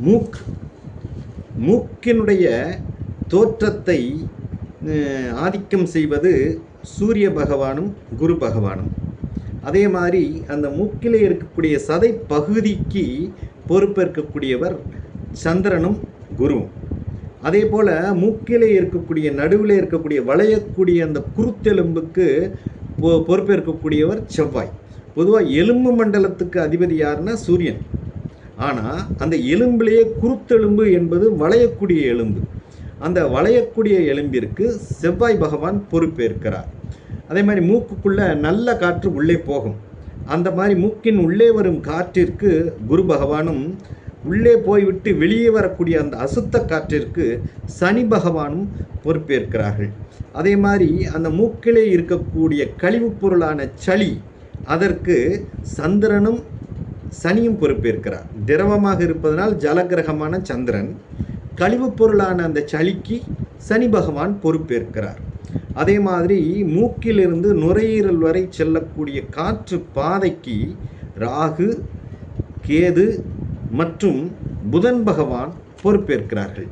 மூக்கு மூக்கினுடைய தோற்றத்தை ஆதிக்கம் செய்வது சூரிய பகவானும் குரு பகவானும். அதே மாதிரி அந்த மூக்கிலே இருக்கக்கூடிய சதை பகுதிக்கு பொறுப்பேற்கக்கூடியவர் சந்திரனும் குருவும். அதே போல் மூக்கிலே இருக்கக்கூடிய நடுவில் இருக்கக்கூடிய வளையக்கூடிய அந்த குருத்தெலும்புக்கு பொ- பொறுப்பேற்கக்கூடியவர் செவ்வாய். பொதுவாக எலும்பு மண்டலத்துக்கு அதிபதி யாருன்னா சூரியன். ஆனால் அந்த எலும்பிலேயே குருத்தெலும்பு என்பது வளையக்கூடிய எலும்பு. அந்த வளையக்கூடிய எலும்பிற்கு செவ்வாய் பகவான் பொறுப்பேற்கிறார். அதே மாதிரி மூக்குக்குள்ளே நல்ல காற்று உள்ளே போகும். அந்த மாதிரி மூக்கின் உள்ளே வரும் காற்றிற்கு குரு பகவானும் உள்ளே போய்விட்டு வெளியே வரக்கூடிய அந்த அசுத்த காற்றிற்கு சனி பகவானும் பொறுப்பேற்கிறார்கள். அதே மாதிரி அந்த மூக்கிலே இருக்கக்கூடிய கழிவுப் பொருளான சளி அதற்கு சந்திரனும் சனியும் பொறுப்பேற்கிறார். திரவமாக இருப்பதனால் ஜலகிரகமான சந்திரன் கழிவுப் பொருளான அந்த சளிக்கு சனி பகவான் பொறுப்பேற்கிறார். அதே மாதிரி மூக்கிலிருந்து நுரையீரல் வரை செல்லக்கூடிய காற்று பாதைக்கு ராகு கேது மற்றும் புதன் பகவான் பொறுப்பேற்கிறார்கள்.